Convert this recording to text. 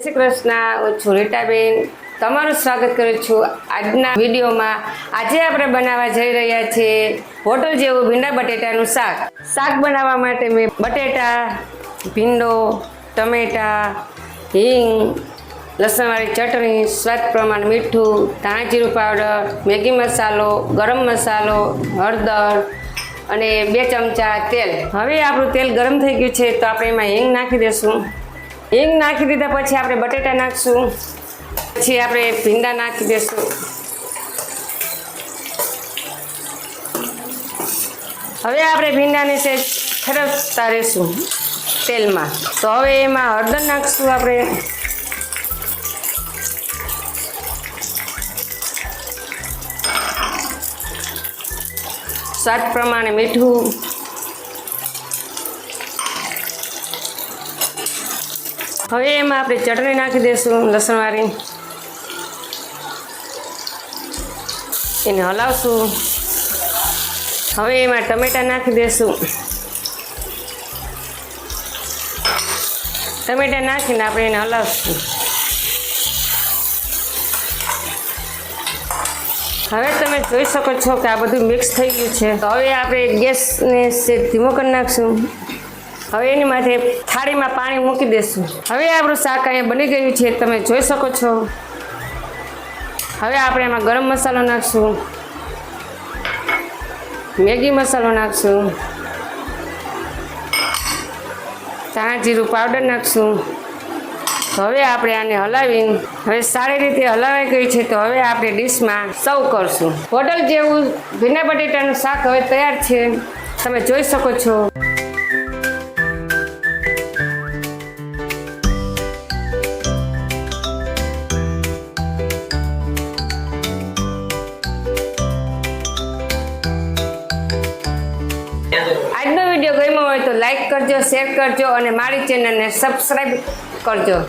શ્રી કૃષ્ણ, હું છું રીટાબેન. તમારું સ્વાગત કરું છું આજના વિડીયોમાં. આજે આપણે બનાવવા જઈ રહ્યા છીએ હોટલ જેવું ભીંડા બટેટાનું શાક. શાક બનાવવા માટે મેં બટેટા, ભીંડો, ટમેટા, હિંગ, લસણવાળી ચટણી, સ્વાદ પ્રમાણે મીઠું ધાણા જીરું પાવડર, મેગી મસાલો, ગરમ મસાલો, હળદર અને બે ચમચા તેલ. હવે આપણું તેલ ગરમ થઈ ગયું છે તો આપણે એમાં હિંગ નાખી દઈશું હિંગ નાખી દીધા પછી આપણે બટેટા નાખશું. પછી આપણે ભીંડા નાખી દઈશું હવે આપણે ભીંડાને છે ફેરવતા રહીશું તેલમાં. તો હવે એમાં હળદર નાખશું આપણે. સ્વાદ પ્રમાણે મીઠું. હવે એમાં આપણે ચટણી નાખી દઈશું લસણવાળી એને હલાવશું. હવે એમાં ટમેટા નાખી દઈશું ટમેટા નાખીને આપણે એને હલાવશું. હવે તમે જોઈ શકો છો કે આ બધું મિક્સ થઈ ગયું છે. તો હવે આપણે ગેસને ધીમો કરી નાખશું. હવે એની માથે થાળીમાં પાણી મૂકી દઈશું હવે આપણું શાક અહીંયા બની ગયું છે, તમે જોઈ શકો છો. હવે આપણે એમાં ગરમ મસાલો નાખશું. મેગી મસાલો નાખશું. ધાણા જીરું પાવડર નાખશું. હવે આપણે આને હલાવીને, હવે સારી રીતે હલાવાઈ ગઈ છે, તો હવે આપણે ડીશમાં સર્વ કરશું. હોટલ જેવું ભીના બટેટાનું શાક હવે તૈયાર છે. તમે જોઈ શકો છો. લાઈક કરજો શેર કરજો અને મારી ચેનલને સબસ્ક્રાઈબ કરજો.